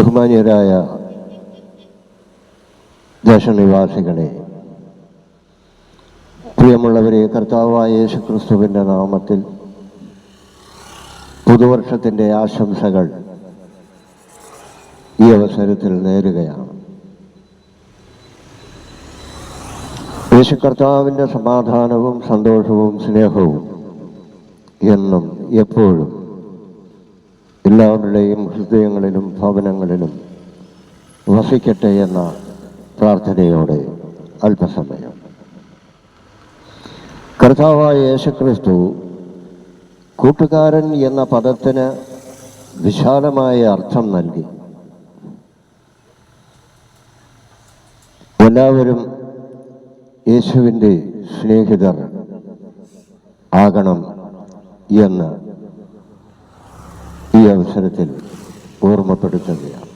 ബഹുമാന്യരായ ദേശനിവാസികളെ പ്രിയമുള്ളവരെ കർത്താവായ യേശുക്രിസ്തുവിന്റെ നാമത്തിൽ പുതുവർഷത്തിന്റെ ആശംസകൾ ഈ അവസരത്തിൽ നേരുകയാണ്. യേശു കർത്താവിന്റെ സമാധാനവും സന്തോഷവും സ്നേഹവും എന്നും എപ്പോഴും എല്ലാവരുടെയും ഹൃദയങ്ങളിലും ഭവനങ്ങളിലും വസിക്കട്ടെ എന്ന പ്രാർത്ഥനയോടെ അല്പസമയം. കർത്താവായ യേശുക്രിസ്തു കൂട്ടുകാരൻ എന്ന പദത്തിന് വിശാലമായ അർത്ഥം നൽകി. എല്ലാവരും യേശുവിന്റെ സ്നേഹിതർ ആകണം എന്ന് അവസരത്തിൽ ഓർമ്മപ്പെടുത്തുകയാണ്.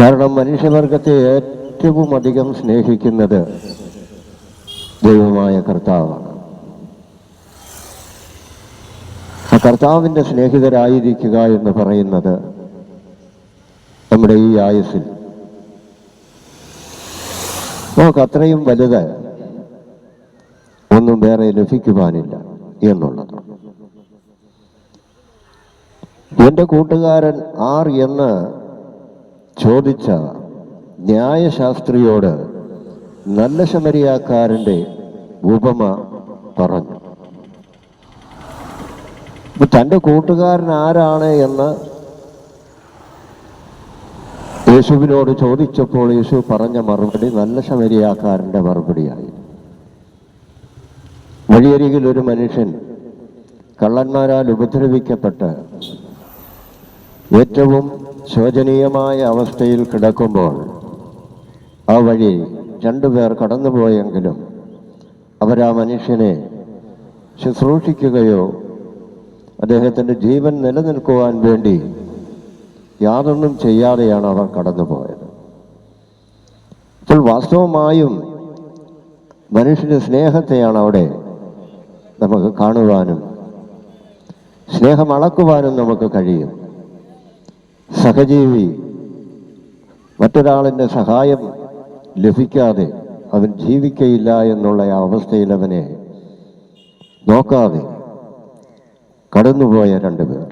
കാരണം മനുഷ്യവർഗത്തെ ഏറ്റവും അധികം സ്നേഹിക്കുന്നത് ദൈവമായ കർത്താവാണ്. ആ കർത്താവിന്റെ സ്നേഹിതരായിരിക്കുക എന്ന് പറയുന്നത് നമ്മുടെ ഈ ആയുസ്സിൽ. നമുക്ക് അത്രയും വലുത് ഒന്നും വേറെ ലഭിക്കുവാനില്ല എന്നുള്ളത്. എന്റെ കൂട്ടുകാരൻ ആർ എന്ന് ചോദിച്ച ന്യായശാസ്ത്രിയോട് നല്ല ശമരിയാക്കാരന്റെ ഉപമ പറഞ്ഞു. തന്റെ കൂട്ടുകാരൻ ആരാണ് എന്ന് യേശുവിനോട് ചോദിച്ചപ്പോൾ യേശു പറഞ്ഞ മറുപടി നല്ല ശമരിയാക്കാരന്റെ മറുപടിയായി. വഴിയരികിൽ ഒരു മനുഷ്യൻ കള്ളന്മാരാൽ ഉപദ്രവിക്കപ്പെട്ട് ഏറ്റവും ശോചനീയമായ അവസ്ഥയിൽ കിടക്കുമ്പോൾ ആ വഴി രണ്ടുപേർ കടന്നുപോയെങ്കിലും അവരാ മനുഷ്യനെ ശുശ്രൂഷിക്കുകയോ അദ്ദേഹത്തിന്റെ ജീവൻ നിലനിൽക്കുവാൻ വേണ്ടി യാതൊന്നും ചെയ്യാതെയാണ് അവർ കടന്നുപോയത്. അപ്പോൾ വാസ്തവമായും മനുഷ്യന്റെ സ്നേഹത്തെയാണ് അവിടെ നമുക്ക് കാണുവാനും സ്നേഹം അളക്കുവാനും നമുക്ക് കഴിയും. സഹജീവി മറ്റൊരാളിന്റെ സഹായം ലഭിക്കാതെ അവൻ ജീവിക്കയില്ല എന്നുള്ള അവസ്ഥയിൽ അവനെ നോക്കാതെ കടന്നുപോയ രണ്ടുപേർ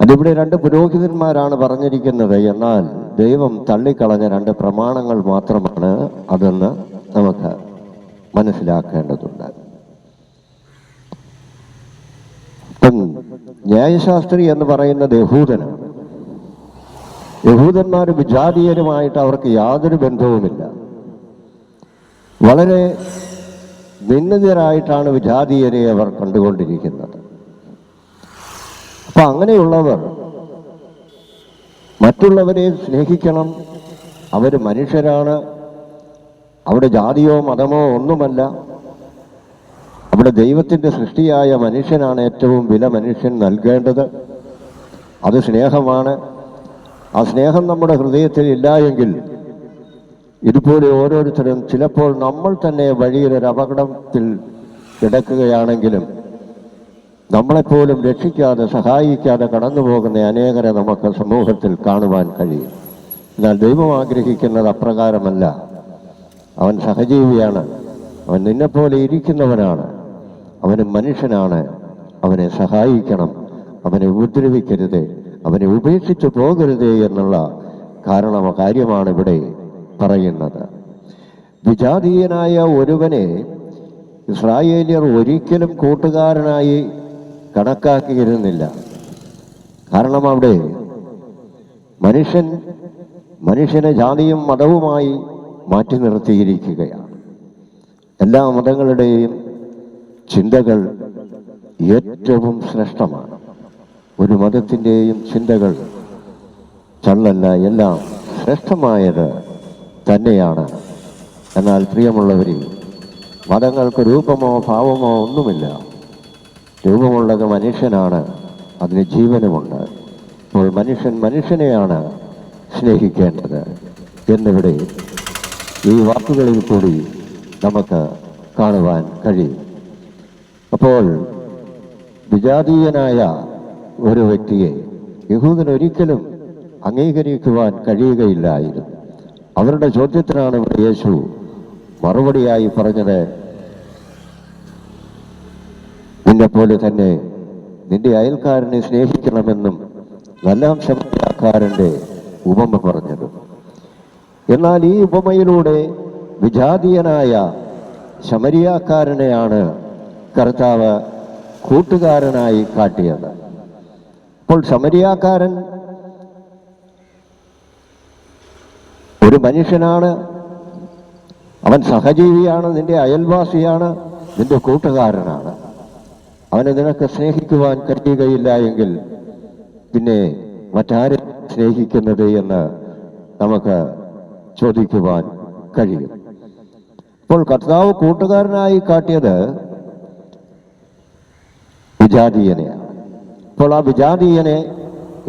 അതിവിടെ രണ്ട് പുരോഹിതന്മാരാണ് പറഞ്ഞിരിക്കുന്നത് എന്നാൽ ദൈവം തള്ളിക്കളഞ്ഞ രണ്ട് പ്രമാണങ്ങൾ മാത്രമാണ് അതെന്ന് നമുക്ക് മനസ്സിലാക്കേണ്ടതുണ്ട്. ന്യായശാസ്ത്രി എന്ന് പറയുന്നത് യഹൂദനാണ്. യഹൂദന്മാർ വിജാതീയരുമായിട്ട് അവർക്ക് യാതൊരു ബന്ധവുമില്ല. വളരെ നിന്ദിതരായിട്ടാണ് വിജാതീയരെ അവർ കണ്ടുകൊണ്ടിരിക്കുന്നത്. അപ്പൊ അങ്ങനെയുള്ളവർ മറ്റുള്ളവരെ സ്നേഹിക്കണം. അവർ മനുഷ്യരാണ്. അവിടെ ജാതിയോ മതമോ ഒന്നുമല്ല. അവിടെ ദൈവത്തിന്റെ സൃഷ്ടിയായ മനുഷ്യനാണ് ഏറ്റവും വില മനുഷ്യൻ നൽകേണ്ടത്. അത് സ്നേഹമാണ്. ആ സ്നേഹം നമ്മുടെ ഹൃദയത്തിൽ ഇല്ല എങ്കിൽ ഇതുപോലെ ഓരോരുത്തരും ചിലപ്പോൾ നമ്മൾ തന്നെ വഴിയിലൊരു അപകടത്തിൽ കിടക്കുകയാണെങ്കിലും നമ്മളെപ്പോലും രക്ഷിക്കാതെ സഹായിക്കാതെ കടന്നു പോകുന്ന അനേകരെ നമുക്ക് സമൂഹത്തിൽ കാണുവാൻ കഴിയും. എന്നാൽ ദൈവം ആഗ്രഹിക്കുന്നത് അപ്രകാരമല്ല. അവൻ സഹജീവിയാണ്. അവൻ നിന്നെപ്പോലെ ഇരിക്കുന്നവനാണ്. അവന് മനുഷ്യനാണ്. അവനെ സഹായിക്കണം. അവനെ ഉപദ്രവിക്കരുത്. അവനെ ഉപേക്ഷിച്ചു പോകരുത് എന്നുള്ള കാരണ കാര്യമാണ് ഇവിടെ പറയുന്നത്. വിജാതീയനായ ഒരുവനെ ഇസ്രായേലിയർ ഒരിക്കലും കൂട്ടുകാരനായി കണക്കാക്കിയിരുന്നില്ല. കാരണം അവിടെ മനുഷ്യൻ മനുഷ്യനെ ജാതിയും മതവുമായി മാറ്റി നിർത്തിയിരിക്കുകയാണ്. എല്ലാ മതങ്ങളുടെയും ചിന്തകൾ ഏറ്റവും ശ്രേഷ്ഠമാണ്. ഒരു മതത്തിന്റെയും ചിന്തകൾ ചള്ളല്ല എല്ലാം ശ്രേഷ്ഠമായത് തന്നെയാണ്. എന്നാൽ പ്രിയമുള്ളവരിൽ മതങ്ങൾക്ക് രൂപമോ ഭാവമോ ഒന്നുമില്ല. രൂപമുള്ളത് മനുഷ്യനാണ് അതിന് ജീവനുമുണ്ട്. അപ്പോൾ മനുഷ്യൻ മനുഷ്യനെയാണ് സ്നേഹിക്കേണ്ടത് എന്നിവിടെ ഈ വാക്കുകളിൽ കൂടി നമുക്ക് കാണുവാൻ കഴിയും. അപ്പോൾ വിജാതീയനായ ഒരു വ്യക്തിയെ യഹൂദൻ ഒരിക്കലും അംഗീകരിക്കുവാൻ കഴിയുകയില്ലായിരുന്നു. അവരുടെ ചോദ്യത്തിനാണ് ഇവിടെ യേശു മറുപടിയായി പറഞ്ഞത് നിന്നെപ്പോലെ തന്നെ നിന്റെ അയൽക്കാരനെ സ്നേഹിക്കണമെന്നും നല്ല ശബ്ദക്കാരന്റെ ഉപമ പറഞ്ഞത്. എന്നാൽ ഈ ഉപമയിലൂടെ വിജാതീയനായ ശമരിയാക്കാരനെയാണ് കർത്താവ് കൂട്ടുകാരനായി കാട്ടിയത്. അപ്പോൾ സമരിയാക്കാരൻ ഒരു മനുഷ്യനാണ്. അവൻ സഹജീവിയാണ് നിന്റെ അയൽവാസിയാണ് നിന്റെ കൂട്ടുകാരനാണ്. അവനെ നിനക്ക് സ്നേഹിക്കുവാൻ കഴിയുകയില്ല എങ്കിൽ പിന്നെ മറ്റാരെ സ്നേഹിക്കുന്നത് എന്ന് നമുക്ക് ചോദിക്കുവാൻ കഴിയും. അപ്പോൾ കർത്താവ് കൂട്ടുകാരനായി കാട്ടിയത് വിജാതീയനെയാണ് അപ്പോൾ ആ വിജാതീയനെ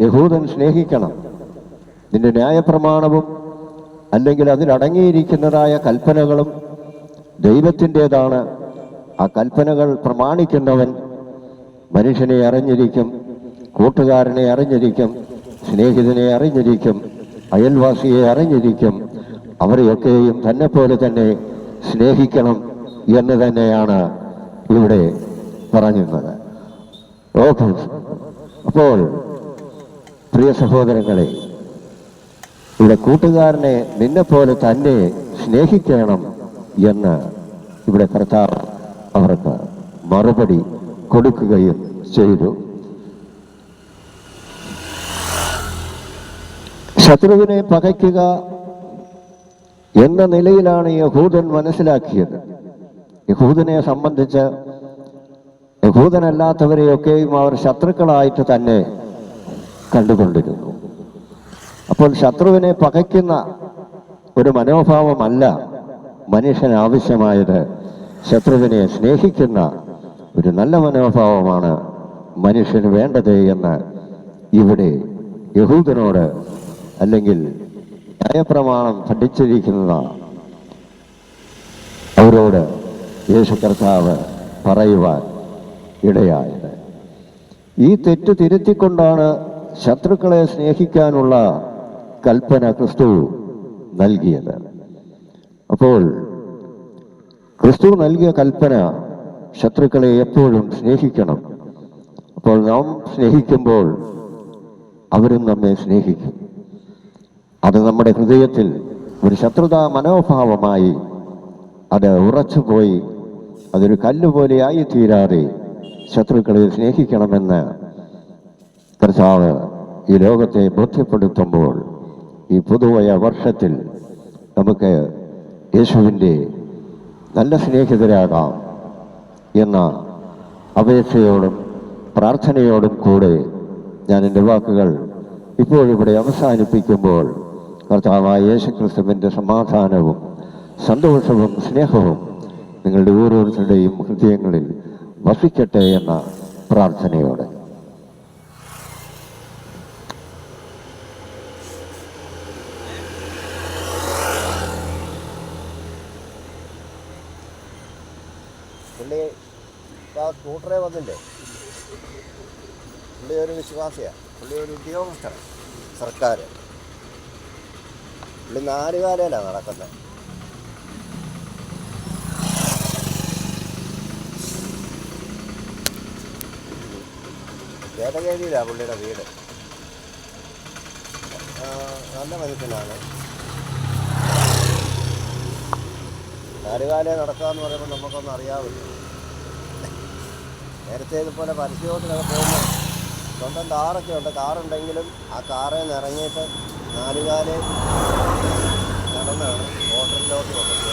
യഹൂദൻ സ്നേഹിക്കണം. നിന്റെ ന്യായപ്രമാണവും അല്ലെങ്കിൽ അതിലടങ്ങിയിരിക്കുന്നതായ കൽപ്പനകളും ദൈവത്തിന്റേതാണ്. ആ കൽപ്പനകൾ പ്രമാണിക്കുന്നവൻ മനുഷ്യനെ അറിഞ്ഞിരിക്കും കൂട്ടുകാരനെ അറിഞ്ഞിരിക്കും സ്നേഹിതനെ അറിഞ്ഞിരിക്കും അയൽവാസിയെ അറിഞ്ഞിരിക്കും. അവരെയൊക്കെയും തന്നെ പോലെ തന്നെ സ്നേഹിക്കണം എന്ന് തന്നെയാണ് ഇവിടെ പറഞ്ഞിരുന്നത്. ഓക്കെ അപ്പോൾ പ്രിയ സഹോദരങ്ങളെ ഇവിടെ കൂട്ടുകാരനെ നിന്നെ പോലെ തന്നെ സ്നേഹിക്കണം എന്ന് ഇവിടെ കർത്താവ് അവർക്ക് മറുപടി കൊടുക്കുകയും ചെയ്തു. ശത്രുവിനെ പകയ്ക്കുക എന്ന നിലയിലാണ് യഹൂദൻ മനസ്സിലാക്കിയത്. യഹൂദനെ സംബന്ധിച്ച് യഹൂദനല്ലാത്തവരെയൊക്കെയും അവർ ശത്രുക്കളായിട്ട് തന്നെ കണ്ടുകൊണ്ടിരുന്നു. അപ്പോൾ ശത്രുവിനെ പകയ്ക്കുന്ന ഒരു മനോഭാവമല്ല മനുഷ്യന് ആവശ്യമായത് ശത്രുവിനെ സ്നേഹിക്കുന്ന ഒരു നല്ല മനോഭാവമാണ് മനുഷ്യന് വേണ്ടത് എന്ന് ഇവിടെ യഹൂദനോട് അല്ലെങ്കിൽ ന്യായപ്രമാണം പഠിച്ചിരിക്കുന്ന അവരോട് യേശു കർത്താവ് പറയുവാൻ ഇടയായത്. ഈ തെറ്റ് തിരുത്തിക്കൊണ്ടാണ് ശത്രുക്കളെ സ്നേഹിക്കാനുള്ള കൽപ്പന ക്രിസ്തു നൽകിയത്. അപ്പോൾ ക്രിസ്തു നൽകിയ കൽപ്പന ശത്രുക്കളെ എപ്പോഴും സ്നേഹിക്കണം. അപ്പോൾ നാം സ്നേഹിക്കുമ്പോൾ അവരും നമ്മെ സ്നേഹിക്കും. അത് നമ്മുടെ ഹൃദയത്തിൽ ഒരു ശത്രുതാ മനോഭാവമായി അത് ഉറച്ചുപോയി അതൊരു കല്ലുപോലെ ആയി തീരാതെ ശത്രുക്കളെ സ്നേഹിക്കണമെന്ന് കർത്താവ് ഈ ലോകത്തെ ബോധ്യപ്പെടുത്തുമ്പോൾ ഈ പുതുവയ വർഷത്തിൽ നമുക്ക് യേശുവിന്റെ നല്ല സ്നേഹിതരാകാം എന്ന അപേക്ഷയോടും പ്രാർത്ഥനയോടും കൂടെ ഞാൻ എന്റെ വാക്കുകൾ ഇപ്പോഴിവിടെ അവസാനിപ്പിക്കുമ്പോൾ കർത്താവായ യേശു ക്രിസ്തുവിന്റെ സമാധാനവും സന്തോഷവും സ്നേഹവും നിങ്ങളുടെ ഓരോരുത്തരുടെയും ഹൃദയങ്ങളിൽ വസിക്കട്ടെ എന്ന പ്രാർത്ഥനയോടെ. പുള്ളി വന്നില്ലേ? പുള്ളി ഒരു വിശ്വാസിയാണ് പുള്ളി ഒരു ഉദ്യോഗസ്ഥനാണ് സർക്കാർ പുള്ളി നാലുകാലയിലാണ് നടക്കുന്നത് വേദഗേരിയിലാണ് പുള്ളിയുടെ വീട്. നല്ല മനുഷ്യനാണ്. നാലുകാലെ നടക്കാന്ന് പറയുമ്പോൾ നമുക്കൊന്നും അറിയാവില്ല. നേരത്തെ ഇതുപോലെ പരസ്യത്തിലൊക്കെ പോകുമ്പോൾ സ്വന്തം കാറൊക്കെ ഉണ്ട്. കാറുണ്ടെങ്കിലും ആ കാറിൽ നിന്ന് ഇറങ്ങിയിട്ട് നാലുകാലേ നടന്നാണ്. ഹോട്ടലിലോട്ട് വന്നത്.